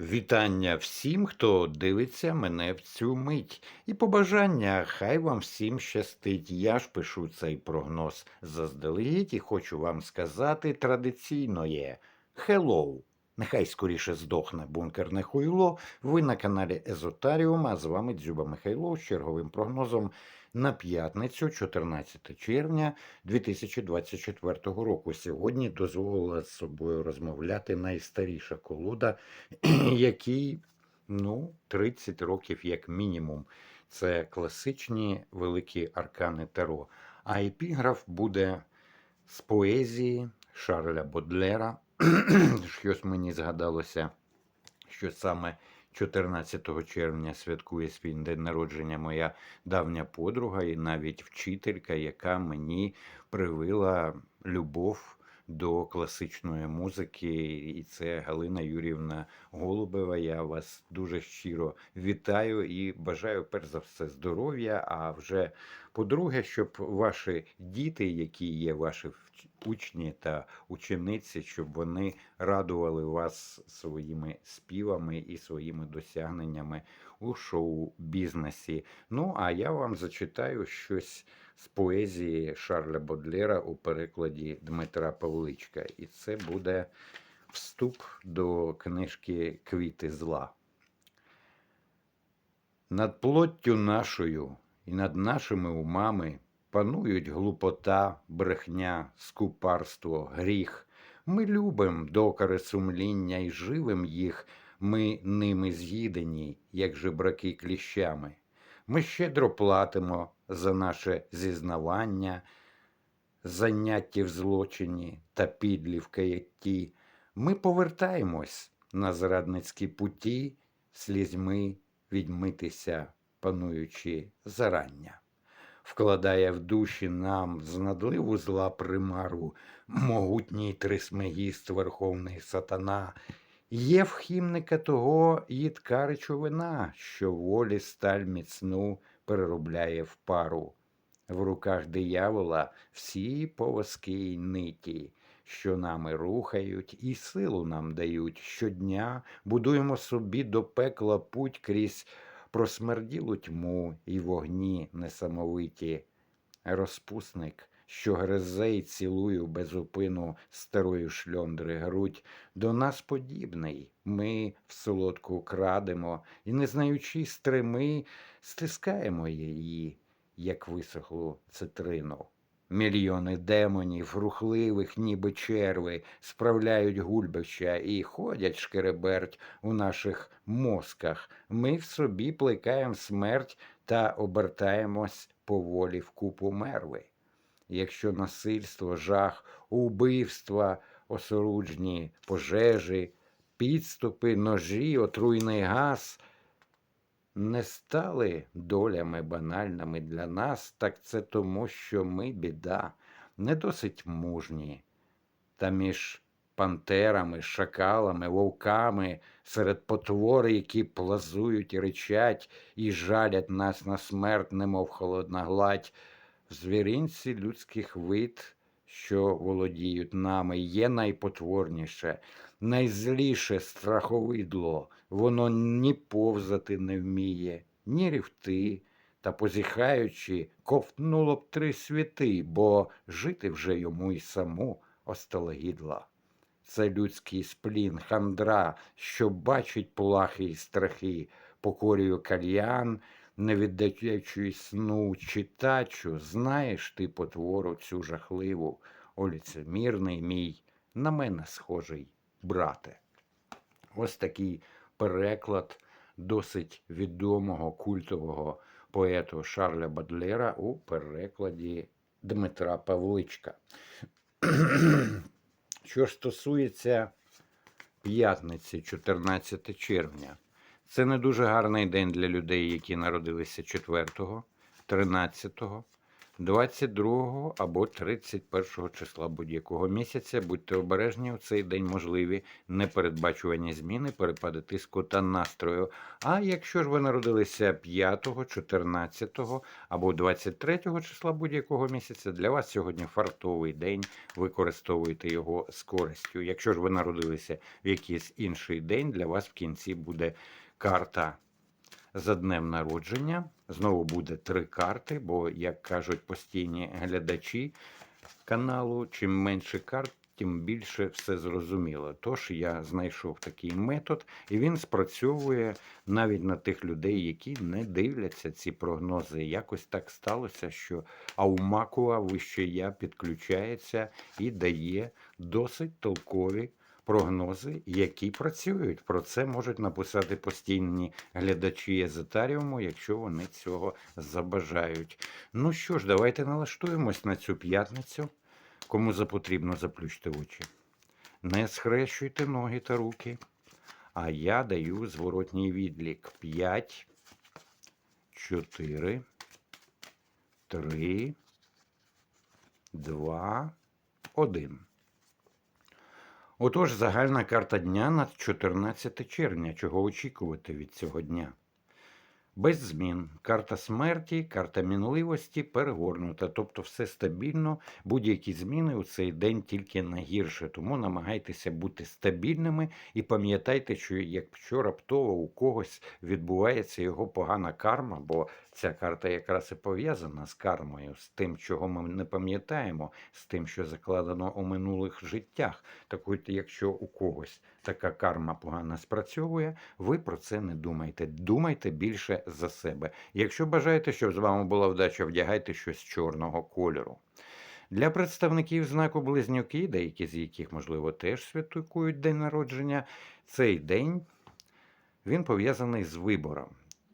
Вітання всім, хто дивиться мене в цю мить. І побажання, хай вам всім щастить. Я ж пишу цей прогноз заздалегідь і хочу вам сказати традиційно є «Hello». Нехай скоріше здохне бункерне хуйло. Ви на каналі Езотаріум, а з вами Дзюба Михайло з черговим прогнозом на п'ятницю, 14 червня 2024 року. Сьогодні дозволила з собою розмовляти найстаріша колода, якій ну, 30 років як мінімум. Це класичні великі аркани Таро. А епіграф буде з поезії Шарля Бодлера. Щось мені згадалося, що саме 14 червня святкує свій день народження моя давня подруга і навіть вчителька, яка мені привила любов до класичної музики, і це Галина Юрівна Голубева. Я вас дуже щиро вітаю і бажаю перш за все здоров'я. А вже по-друге, щоб ваші діти, які є ваші учні та учениці, щоб вони радували вас своїми співами і своїми досягненнями у шоу-бізнесі. Ну, а я вам зачитаю щось з поезії Шарля Бодлера у перекладі Дмитра Павличка. І це буде вступ до книжки Квіти зла. Над плоттю нашою і над нашими умами панують глупота, брехня, скупарство, гріх. Ми любим докори сумління і живим їх, ми ними з'їдені, як жебраки кліщами. Ми щедро платимо за наше зізнавання, заняття в злочині та підлі в каятті. Ми повертаємось на зрадницькі путі, слізьми відмитися, пануючи зарання. Вкладає в душі нам знадливу зла примару, могутній трисмегіст верховний сатана. Є в хімника того їдка речовина, що волі сталь міцну переробляє в пару. В руках диявола всі повозки й ниті, що нами рухають і силу нам дають. Щодня будуємо собі до пекла путь крізь просмерділу тьму і вогні несамовиті. Розпусник, що гризе й цілую безупину старою шльондри грудь, до нас подібний. Ми в солодку крадемо і, не знаючи стрими, стискаємо її, як висохлу цитрину. Мільйони демонів, рухливих, ніби черви, справляють гульбища і ходять шкереберть у наших мозках. Ми в собі плекаємо смерть та обертаємось поволі в купу мерви. Якщо насильство, жах, убивства, осоружні пожежі, підступи, ножі, отруйний газ не стали долями банальними для нас, так це тому, що ми біда, не досить мужні. Та між пантерами, шакалами, вовками, серед потвори, які плазують і ричать, і жалять нас на смерть, немов холодна гладь, звіринці людських вид, що володіють нами, є найпотворніше, найзліше страховидло, воно ні повзати не вміє, ні рівти, та позіхаючи, ковтнуло б три світи, бо жити вже йому й саму осталогідла. Це людський сплін, хандра, що бачить плахи й страхи, покорює кальян, не віддаючи сну читачу, знаєш ти потвору цю жахливу, о лицемірний мій, на мене схожий брате. Ось такий переклад досить відомого культового поету Шарля Бадлера у перекладі Дмитра Павличка. Що ж стосується п'ятниці, 14 червня, це не дуже гарний день для людей, які народилися 4, 13, 22 або 31 числа будь-якого місяця. Будьте обережні, у цей день можливі непередбачувані зміни, перепади тиску та настрою. А якщо ж ви народилися 5, 14 або 23 числа будь-якого місяця, для вас сьогодні фартовий день, використовуйте його з користю. Якщо ж ви народилися в якийсь інший день, для вас в кінці буде карта за днем народження. Знову буде три карти, бо, як кажуть постійні глядачі каналу, чим менше карт, тим більше все зрозуміло. Тож я знайшов такий метод, і він спрацьовує навіть на тих людей, які не дивляться ці прогнози. Якось так сталося, що Аумакуа вище я підключається і дає досить толкові прогнози, які працюють. Про це можуть написати постійні глядачі Езотаріуму, якщо вони цього забажають. Ну що ж, давайте налаштуємось на цю п'ятницю. Кому запотрібно, заплющте очі. Не схрещуйте ноги та руки. А я даю зворотній відлік. 5, 4, 3, 2, 1. Отож, загальна карта дня на 14 червня. Чого очікувати від цього дня? Без змін. Карта смерті, карта мінливості перегорнута. Тобто все стабільно, будь-які зміни у цей день тільки на гірше. Тому намагайтеся бути стабільними і пам'ятайте, що якщо раптово у когось відбувається його погана карма, бо ця карта якраз і пов'язана з кармою, з тим, чого ми не пам'ятаємо, з тим, що закладено у минулих життях. Так от, якщо у когось така карма погано спрацьовує, ви про це не думайте. Думайте більше за себе. Якщо бажаєте, щоб з вами була вдача, вдягайте щось чорного кольору. Для представників знаку близнюки, деякі з яких, можливо, теж святкують день народження, цей день він пов'язаний з вибором.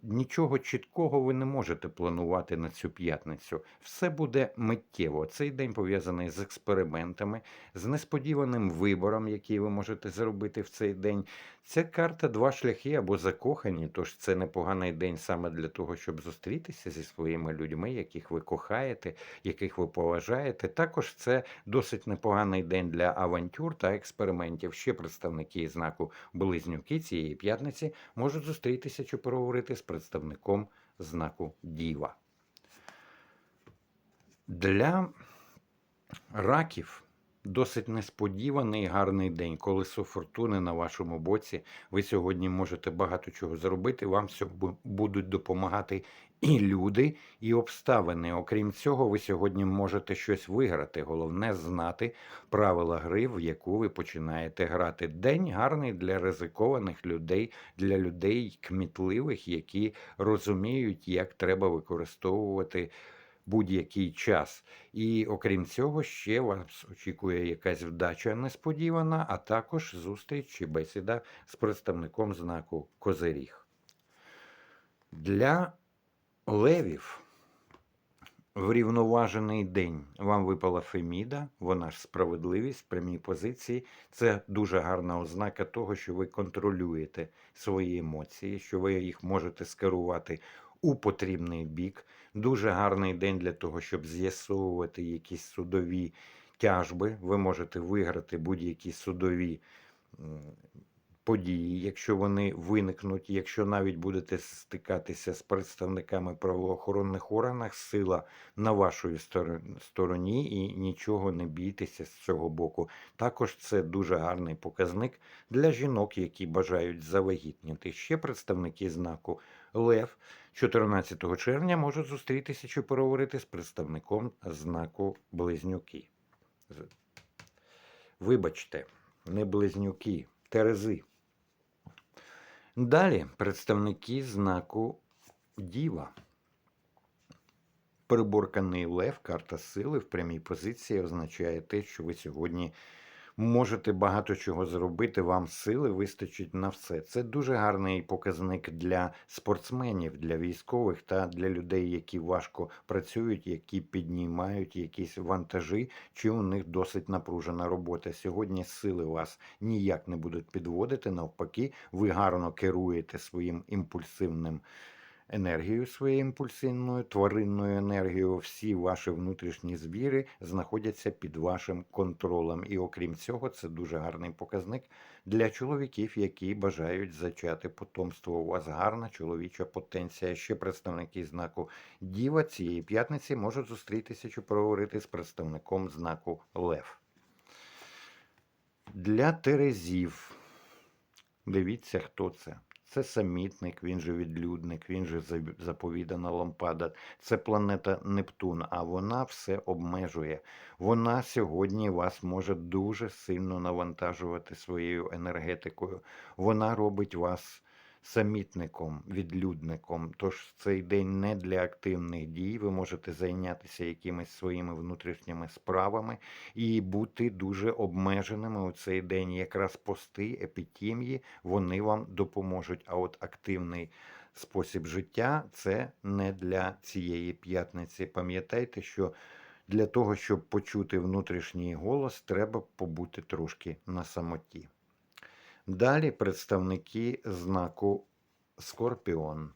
Нічого чіткого ви не можете планувати на цю п'ятницю. Все буде миттєво. Цей день пов'язаний з експериментами, з несподіваним вибором, який ви можете зробити в цей день. Ця карта два шляхи або закохані, тож це непоганий день саме для того, щоб зустрітися зі своїми людьми, яких ви кохаєте, яких ви поважаєте. Також це досить непоганий день для авантюр та експериментів. Ще представники знаку близнюки цієї п'ятниці можуть зустрітися чи переговорити з представником знаку Діва. Для раків досить несподіваний гарний день. Колесо фортуни на вашому боці. Ви сьогодні можете багато чого зробити. Вам будуть допомагати і люди, і обставини. Окрім цього, ви сьогодні можете щось виграти. Головне знати правила гри, в яку ви починаєте грати. День гарний для ризикованих людей, для людей кмітливих, які розуміють, як треба використовувати будь-який час. І окрім цього, ще вас очікує якась вдача несподівана, а також зустріч чи бесіда з представником знаку Козиріг. Для левів врівноважений день. Вам випала Феміда, вона ж справедливість в прямій позиції. Це дуже гарна ознака того, що ви контролюєте свої емоції, що ви їх можете скерувати у потрібний бік. Дуже гарний день для того, щоб з'ясовувати якісь судові тяжби. Ви можете виграти будь-які судові події, якщо вони виникнуть, якщо навіть будете стикатися з представниками правоохоронних органів, сила на вашій стороні і нічого не бійтеся з цього боку. Також це дуже гарний показник для жінок, які бажають завагітніти. Ще представники знаку Лев 14 червня можуть зустрітися чи переговорити з представником знаку Близнюки. Вибачте, не близнюки, терези. Далі представники знаку Діва. Приборканий лев, карта сили в прямій позиції означає те, що ви сьогодні можете багато чого зробити, вам сили вистачить на все. Це дуже гарний показник для спортсменів, для військових та для людей, які важко працюють, які піднімають якісь вантажі, чи у них досить напружена робота. Сьогодні сили вас ніяк не будуть підводити. Навпаки, ви гарно керуєте своїм імпульсивним енергію своєю імпульсивною, тваринною енергією. Всі ваші внутрішні звіри знаходяться під вашим контролем. І окрім цього, це дуже гарний показник для чоловіків, які бажають зачати потомство. У вас гарна чоловіча потенція. Ще представники знаку Діва цієї п'ятниці можуть зустрітися чи поговорити з представником знаку Лев. Для Терезів. Дивіться, хто це. Це самітник, він же відлюдник, він же за- заповідана лампада. Це планета Нептун, а вона все обмежує. Вона сьогодні вас може дуже сильно навантажувати своєю енергетикою. Вона робить вас самітником, відлюдником. Тож цей день не для активних дій. Ви можете зайнятися якимись своїми внутрішніми справами і бути дуже обмеженими у цей день. Якраз пости, епітімії, вони вам допоможуть. А от активний спосіб життя це не для цієї п'ятниці. Пам'ятайте, що для того, щоб почути внутрішній голос, треба побути трошки на самоті. Далі представники знаку Скорпіон.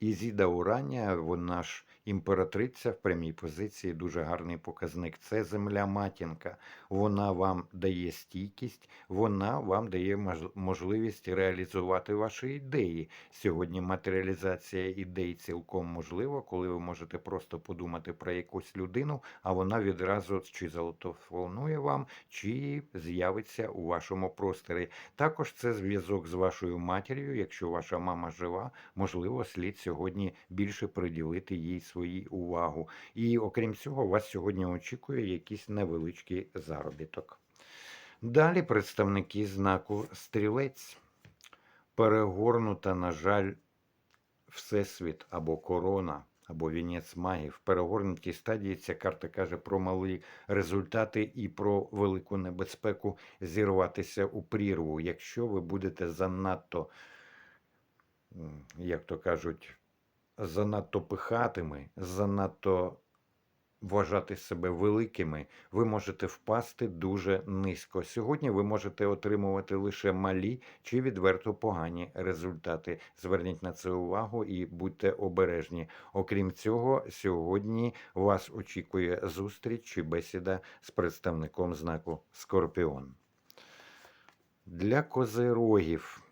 Ізіда Уранія, вона ж імператриця в прямій позиції, дуже гарний показник. Це земля матінка. Вона вам дає стійкість, вона вам дає можливість реалізувати ваші ідеї. Сьогодні матеріалізація ідей цілком можлива, коли ви можете просто подумати про якусь людину, а вона відразу чи зателефонує вам, чи з'явиться у вашому просторі. Також це зв'язок з вашою матір'ю. Якщо ваша мама жива, можливо, слід сьогодні більше приділити їй свою увагу. І окрім цього, вас сьогодні очікує якийсь невеличкий заробіток. Далі представники знаку стрілець. Перегорнута, на жаль, Всесвіт або корона, або вінець магів. В перегорнутій стадії ця карта каже про малі результати і про велику небезпеку зірватися у прірву. Якщо ви будете занадто, як то кажуть, занадто пихатими, занадто вважати себе великими, ви можете впасти дуже низько. Сьогодні ви можете отримувати лише малі чи відверто погані результати. Зверніть на це увагу і будьте обережні. Окрім цього, сьогодні вас очікує зустріч чи бесіда з представником знаку Скорпіон. Для козирогів.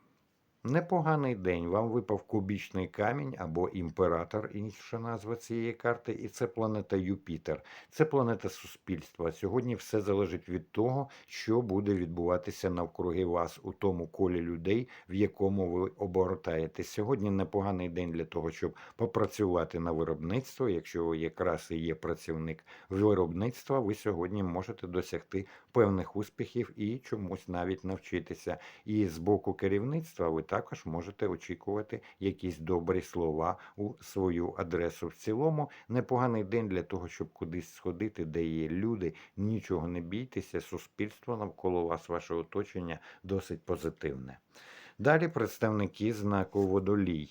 Непоганий день. Вам випав кубічний камінь або імператор, інша назва цієї карти, і це планета Юпітер. Це планета суспільства. Сьогодні все залежить від того, що буде відбуватися навкруги вас у тому колі людей, в якому ви обертаєтесь. Сьогодні непоганий день для того, щоб попрацювати на виробництво. Якщо ви якраз і є працівник виробництва, ви сьогодні можете досягти певних успіхів і чомусь навіть навчитися. І з боку керівництва ви також можете очікувати якісь добрі слова у свою адресу. В цілому непоганий день для того, щоб кудись сходити, де є люди. Нічого не бійтеся, суспільство навколо вас, ваше оточення досить позитивне. Далі представники знаку водолій.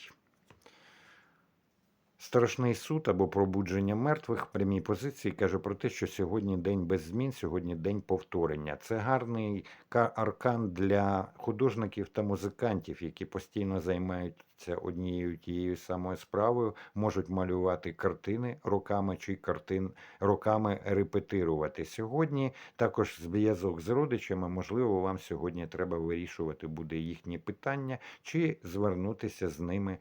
Страшний суд або пробудження мертвих в прямій позиції каже про те, що сьогодні день без змін, сьогодні день повторення. Це гарний ка- аркан для художників та музикантів, які постійно займаються однією тією самою справою, можуть малювати картини роками чи картин роками репетирувати. Сьогодні також зв'язок з родичами, можливо, вам сьогодні треба вирішувати буде їхні питання чи звернутися з ними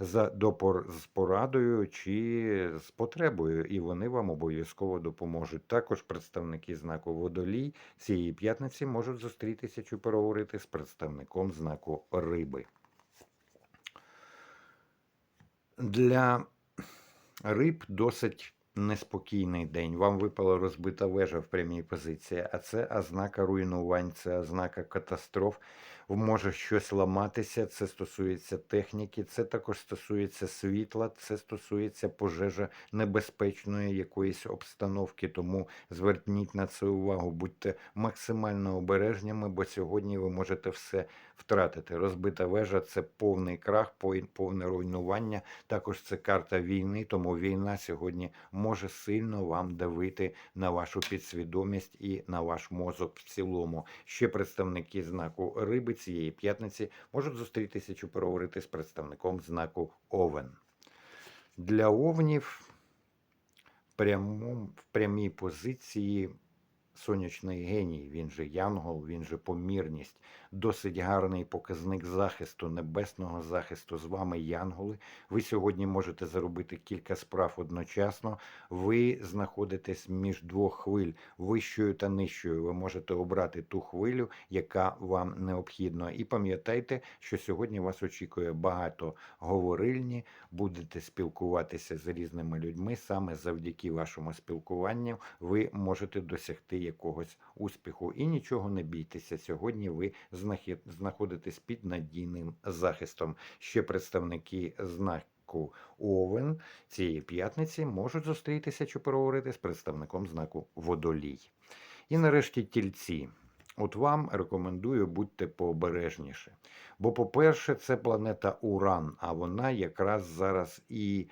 за до пор, з порадою чи з потребою, і вони вам обов'язково допоможуть. Також представники знаку водолій цієї п'ятниці можуть зустрітися чи переговорити з представником знаку риби. Для риб досить неспокійний день. Вам випала розбита вежа в прямій позиції, а це ознака руйнувань, це ознака катастроф. Може щось ламатися, це стосується техніки, це також стосується світла, це стосується пожежа небезпечної якоїсь обстановки. Тому зверніть на це увагу, будьте максимально обережними, бо сьогодні ви можете все втратити. Розбита вежа це повний крах, повне руйнування. Також це карта війни, тому війна сьогодні може сильно вам давити на вашу підсвідомість і на ваш мозок в цілому. Ще представники знаку риби цієї п'ятниці можуть зустрітися чи переговорити з представником знаку Овен. Для овнів пряму, в прямій позиції сонячний геній, він же Янгол, він же помірність. Досить гарний показник захисту, небесного захисту. З вами Янголи. Ви сьогодні можете заробити кілька справ одночасно. Ви знаходитесь між двох хвиль, вищою та нижчою. Ви можете обрати ту хвилю, яка вам необхідна. І пам'ятайте, що сьогодні вас очікує багато говорильні, будете спілкуватися з різними людьми. Саме завдяки вашому спілкуванню ви можете досягти якогось успіху. І нічого не бійтеся. Сьогодні ви знахід- знаходитесь під надійним захистом. Ще представники знаку Овен цієї п'ятниці можуть зустрітися чи переговорити з представником знаку Водолій. І нарешті тільці. От вам рекомендую будьте пообережніше. Бо, по-перше, це планета Уран, а вона якраз зараз і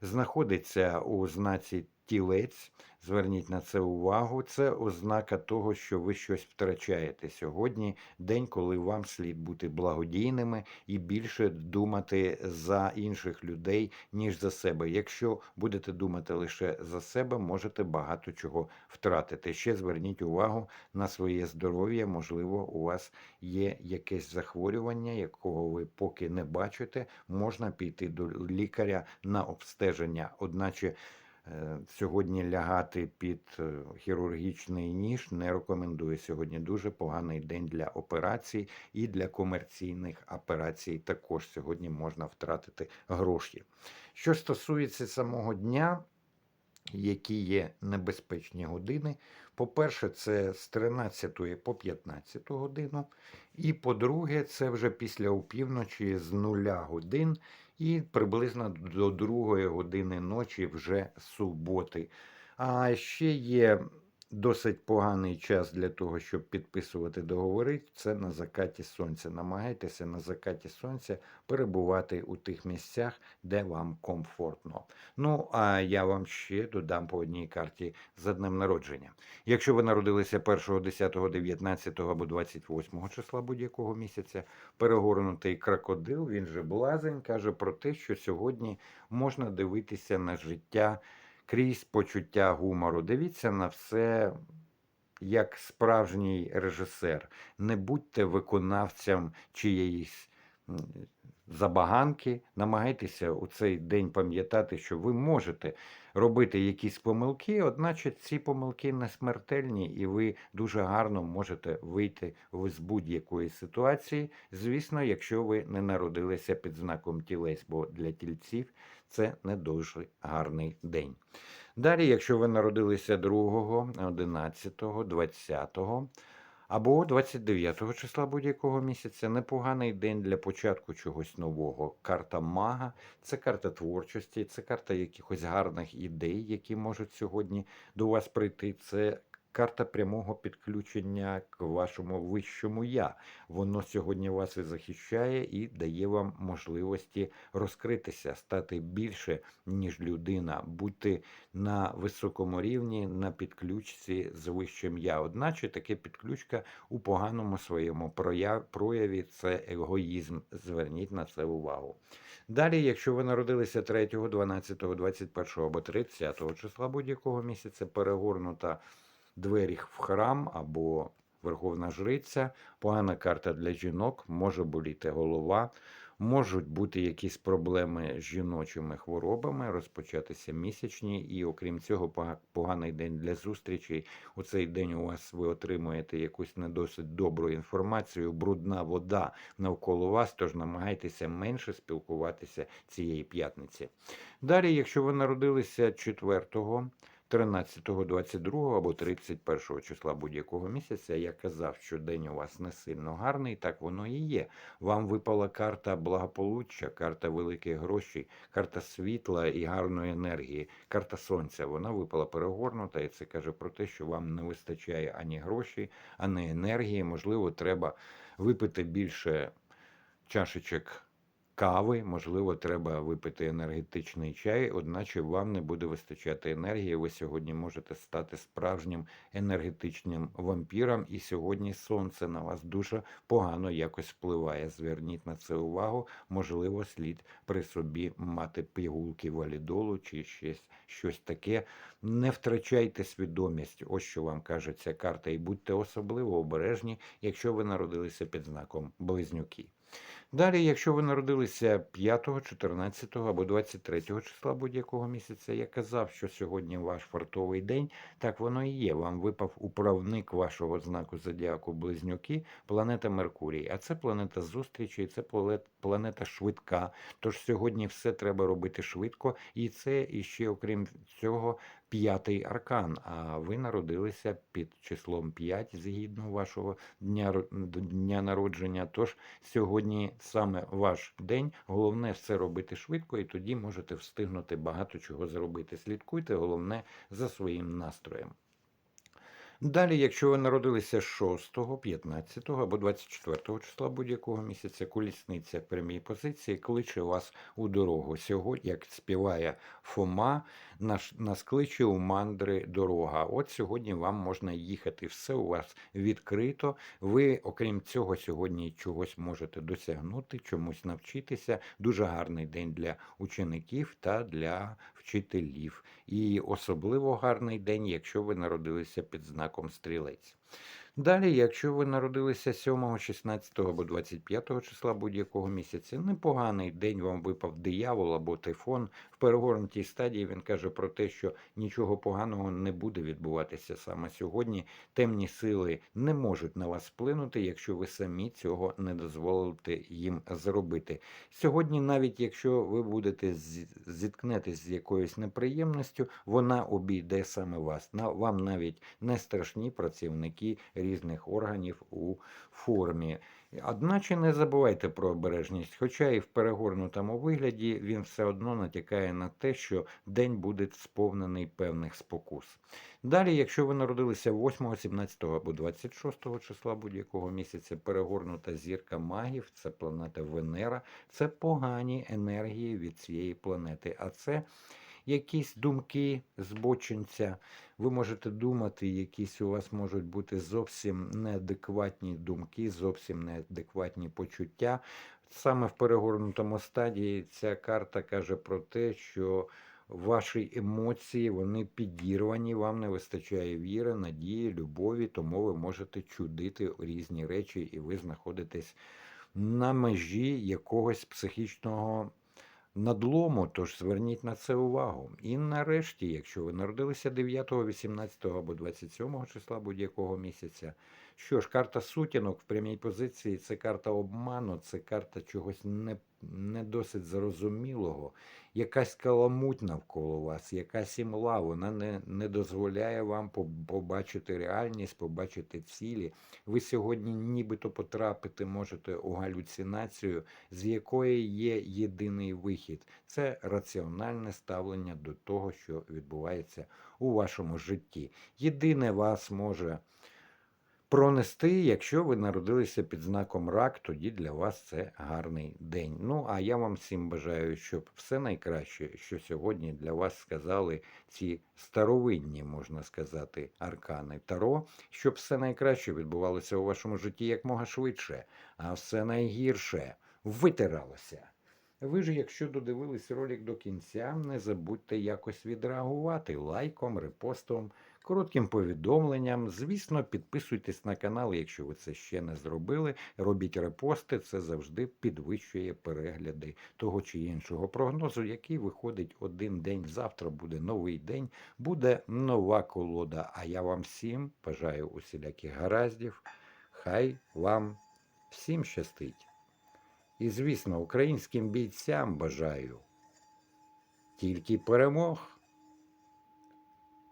знаходиться у знаці тілець. Зверніть на це увагу. Це ознака того, що ви щось втрачаєте сьогодні. День, коли вам слід бути благодійними і більше думати за інших людей, ніж за себе. Якщо будете думати лише за себе, можете багато чого втратити. Ще зверніть увагу на своє здоров'я. Можливо, у вас є якесь захворювання, якого ви поки не бачите. Можна піти до лікаря на обстеження. Одначе Сьогодні лягати під е, хірургічний ніж не рекомендую. Сьогодні дуже поганий день для операцій і для комерційних операцій. Також сьогодні можна втратити гроші. Що стосується самого дня, які є небезпечні години. По-перше, це з 13 по 15 годину. І по-друге, це вже після опівночі з нуля годин і приблизно до 2 години ночі вже суботи. А ще є досить поганий час для того, щоб підписувати договори. Це на закаті сонця. Намагайтеся на закаті сонця перебувати у тих місцях, де вам комфортно. Ну, а я вам ще додам по одній карті за днем народження. Якщо ви народилися 1, 10, 19 або 28 числа будь-якого місяця, перегорнутий крокодил, він же блазень, каже про те, що сьогодні можна дивитися на життя крізь почуття гумору. Дивіться на все як справжній режисер. Не будьте виконавцем чиєїсь забаганки. Намагайтеся у цей день пам'ятати, що ви можете робити якісь помилки, одначе ці помилки не смертельні, і ви дуже гарно можете вийти з будь-якої ситуації. Звісно, якщо ви не народилися під знаком тілець, бо для тільців це не дуже гарний день. Далі, якщо ви народилися 2, 11, 20 або 29 числа будь-якого місяця, непоганий день для початку чогось нового. Карта мага це карта творчості, це карта якихось гарних ідей, які можуть сьогодні до вас прийти. Це карта прямого підключення к вашому вищому я. Воно сьогодні вас і захищає і дає вам можливості розкритися, стати більше, ніж людина, бути на високому рівні, на підключці з вищим я. Одначе таке підключка у поганому своєму прояві це егоїзм. Зверніть на це увагу. Далі, якщо ви народилися 3, 12, 21 або 30 числа будь-якого місяця, перегорнута двері в храм або Верховна Жриця, погана карта для жінок, може боліти голова, можуть бути якісь проблеми з жіночими хворобами, розпочатися місячні, і окрім цього, поганий день для зустрічей. У цей день у вас ви отримуєте якусь не досить добру інформацію, брудна вода навколо вас, тож намагайтеся менше спілкуватися цієї п'ятниці. Далі, якщо ви народилися 4 13, 22 або 31 числа будь-якого місяця я казав, що день у вас не сильно гарний, так воно і є. Вам випала карта благополуччя, карта великих грошей, карта світла і гарної енергії, карта сонця. Вона випала перегорнута, і це каже про те, що вам не вистачає ані грошей, ані енергії. Можливо, треба випити більше чашечок кави, можливо, треба випити енергетичний чай, одначе вам не буде вистачати енергії. Ви сьогодні можете стати справжнім енергетичним вампіром, і сьогодні сонце на вас дуже погано якось впливає. Зверніть на це увагу. Можливо, слід при собі мати пігулки валідолу чи щось, щось таке. Не втрачайте свідомість. Ось що вам каже ця карта, і будьте особливо обережні, якщо ви народилися під знаком близнюки. Далі, якщо ви народилися 5, 14 або 23 числа будь-якого місяця, я казав, що сьогодні ваш фартовий день, так воно і є. Вам випав управник вашого знаку зодіаку Близнюки, планета Меркурій. А це планета зустрічі, це планета швидка. Тож сьогодні все треба робити швидко, і це іще, окрім цього, п'ятий аркан. А ви народилися під числом 5 згідно вашого дня, дня народження. Тож сьогодні саме ваш день. Головне все робити швидко, і тоді можете встигнути багато чого зробити. Слідкуйте, головне за своїм настроєм. Далі, якщо ви народилися 6, 15 або 24 числа будь-якого місяця, колісниця прямій позиції кличе вас у дорогу. Сьогодні, як співає Фома, наш, нас кличе у мандри дорога. От сьогодні вам можна їхати. Все у вас відкрито. Ви, окрім цього, сьогодні чогось можете досягнути, чомусь навчитися. Дуже гарний день для учеників та для вчителів. І особливо гарний день, якщо ви народилися під знаком стрілець. Далі, якщо ви народилися 7, 16 або 25 числа будь-якого місяця, непоганий день вам випав диявол або тайфон. В перегорнутій стадії він каже про те, що нічого поганого не буде відбуватися саме сьогодні. Темні сили не можуть на вас вплинути, якщо ви самі цього не дозволите їм зробити. Сьогодні, навіть якщо ви будете зіткнетесь з якоюсь неприємністю, вона обійде саме вас. На вам навіть не страшні працівники різних органів у формі. Одначе не забувайте про обережність, хоча і в перегорнутому вигляді він все одно натякає на те, що день буде сповнений певних спокус. Далі, якщо ви народилися 8, 17 або 26 числа будь-якого місяця, перегорнута зірка магів, це планета Венера, це погані енергії від цієї планети. А це якісь думки збочинця. Ви можете думати, якісь у вас можуть бути зовсім неадекватні думки, зовсім неадекватні почуття. Саме в перегорнутому стадії ця карта каже про те, що ваші емоції вони підірвані, вам не вистачає віри, надії, любові, тому ви можете чудити різні речі, і ви знаходитесь на межі якогось психічного надлому, тож зверніть на це увагу. І нарешті, якщо ви народилися 9, 18 або 27 числа будь-якого місяця, що ж, карта сутінок в прямій позиції це карта обману, це карта чогось не, не досить зрозумілого, якась каламуть навколо вас, якась імла, вона не, не дозволяє вам побачити реальність, побачити цілі. Ви сьогодні нібито потрапити можете у галюцинацію, з якої є єдиний вихід. Це раціональне ставлення до того, що відбувається у вашому житті. Єдине вас може пронести, якщо ви народилися під знаком рак, тоді для вас це гарний день. Ну а я вам всім бажаю, щоб все найкраще, що сьогодні для вас сказали ці старовинні, можна сказати, аркани Таро, щоб все найкраще відбувалося у вашому житті якмога швидше, а все найгірше витиралося. Ви ж, якщо додивились ролик до кінця, не забудьте якось відреагувати лайком, репостом, коротким повідомленням. Звісно, підписуйтесь на канал, якщо ви це ще не зробили. Робіть репости, це завжди підвищує перегляди того чи іншого прогнозу, який виходить один день. Завтра буде новий день, буде нова колода. А я вам всім бажаю усіляких гараздів. Хай вам всім щастить. І, звісно, українським бійцям бажаю тільки перемог.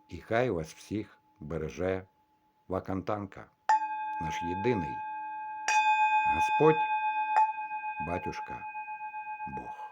І хай вас всіх береже Вакантанка, наш єдиний Господь, батюшка, Бог.